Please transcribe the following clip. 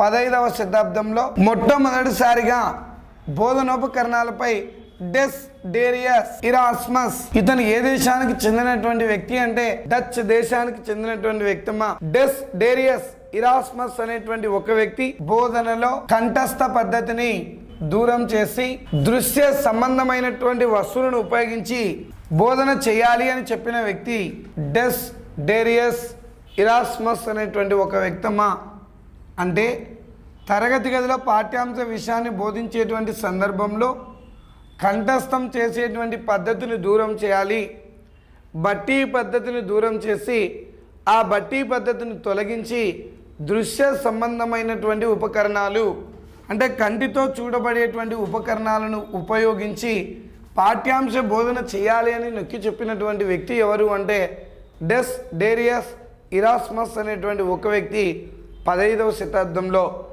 పదైదవ శతాబ్దంలో మొట్టమొదటిసారిగా బోధనోపకరణాలపై డెస్ డేరియస్ ఇరాస్మస్ ఇతను ఏ దేశానికి చెందినటువంటి వ్యక్తి అంటే డచ్ దేశానికి చెందినటువంటి వ్యక్తిమా? డెస్ డేరియస్ ఇరాస్మస్ అనేటువంటి ఒక వ్యక్తి బోధనలో కంఠస్థ పద్ధతిని దూరం చేసి దృశ్య సంబంధమైనటువంటి వస్తువులను ఉపయోగించి బోధన చేయాలి అని చెప్పిన వ్యక్తి డెస్ డేరియస్ ఇరాస్మస్ అనేటువంటి ఒక వ్యక్తమా? అంటే తరగతి గదిలో పాఠ్యాంశ విషయాన్ని బోధించేటువంటి సందర్భంలో కంఠస్థం చేసేటువంటి పద్ధతిని దూరం చేయాలి. బట్టి పద్ధతిని దూరం చేసి ఆ బట్టి పద్ధతిని తొలగించి దృశ్య సంబంధమైనటువంటి ఉపకరణాలు అంటే కంటితో చూడబడేటువంటి ఉపకరణాలను ఉపయోగించి పాఠ్యాంశ బోధన చేయాలి అని నొక్కి చెప్పినటువంటి వ్యక్తి ఎవరు అంటే డెస్ డేరియస్ ఇరాస్మస్ అనేటువంటి ఒక వ్యక్తి పదహైదవ శతాబ్దంలో